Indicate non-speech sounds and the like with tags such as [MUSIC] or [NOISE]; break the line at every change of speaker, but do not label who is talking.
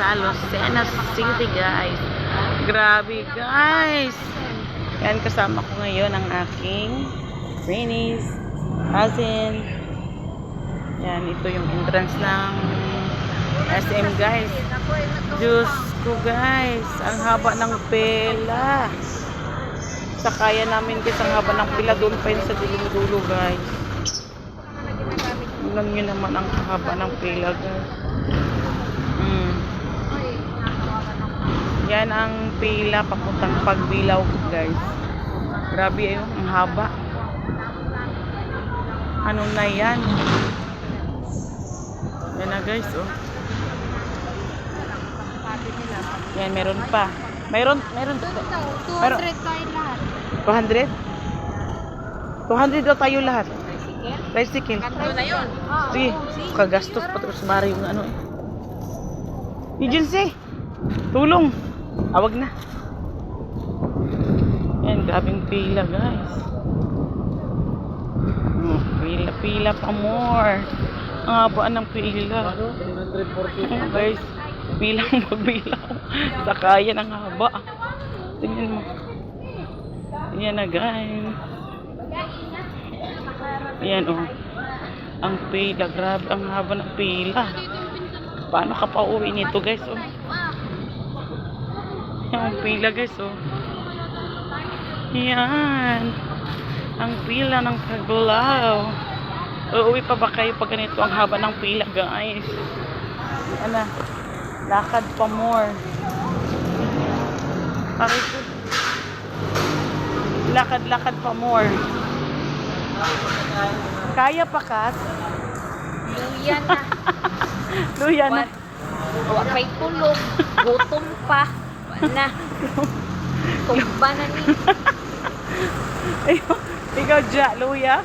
sa Lucena City, guys. Grabe, guys. Yan, kasama ko ngayon ang aking trainees, cousin. Yan, ito yung entrance ng SM, guys. Diyos ko, guys. Ang haba ng pela. Sa kaya namin guys, ang haba ng pila doon pa sa dulong-dulo, guys. Tingnan nyo naman ang haba ng pila, guys. Yan ang pila papuntang pagbilaw, guys. Grabe ayun, ang haba. Ano na yan? Yan na guys, oh. Yan, meron pa. Meron, meron. Pero-
200 tayo lahat.
200? 200 daw tayo lahat. Tricycle.
Kanto na yun.
Sige, kagastos pa terus bari yung ano eh. Agency, tulong. Awag na. Yan, grabing pila guys. Oh, pila, pila pa more. Ang haba ng pila. Oh, guys, bilang magbilaw. Sa kaya ng haba. Tingnan mo. Yan na guys. Yan oh. Ang pila, grabe, ang haba ng pila. Paano ka pa uwi nito guys oh? Yan ang pila guys oh. Yan. Ang pila ng Taglaw. Uuwi pa ba kayo pag ganito ang haba ng pila guys? Ano? Lakad pa more. Ko. Lakad-lakad pa more. Kaya pa, Kat?
Luya na. [LAUGHS]
Luya na.
Wa pa'y tulog. Gutom pa. Na. Kumba na ni. [LAUGHS]
Ikaw, luya?